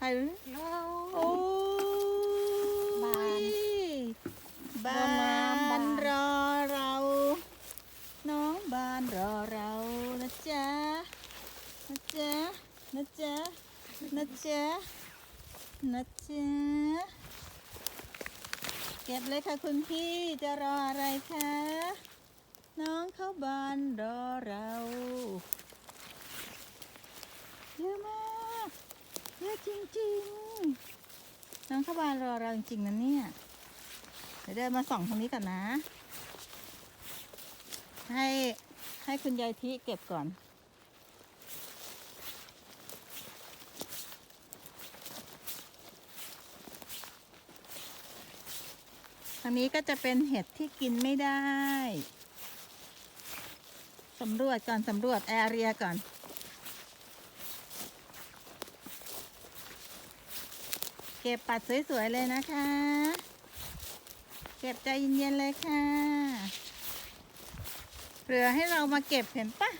ใครรู้โอ้โอ้บานบานบานรอเรา น้องบานรอเรานะจ๊ะนะจ๊ะนะจ๊ะนะจ๊ะนะจ๊ะเก็บเลยค่ะคุณพี่จะรออะไรคะน้องเขาบานรอเราเยอะมาก อะจริงๆ น้องขาบานรอเราจริงๆนะเนี่ย เดี๋ยวเดินมาส่องตรงนี้ก่อนนะ ให้ให้คุณยายทิเก็บก่อน ทางนี้ก็จะเป็นเห็ดที่กินไม่ได้ สำรวจก่อน สำรวจแอเรียก่อน ก็บปัดสวยๆเลยนะคะ เก็บใจเย็นๆเลยค่ะเหลือให้เรามาเก็บเห็นปะ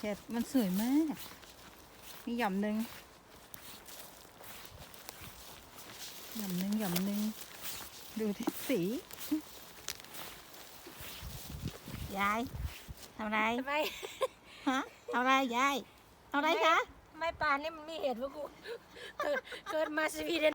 เห็ดมันสวยมาก มีหย่อมหนึ่งหย่อมหนึ่งหย่อมหนึ่งดูที่สี ยายทำไรทำไม ฮะอะไรยายอะไรคะ ไม่ป่านนี่มันมีเหตุวะกูเกิดเกิดมาสวีเดน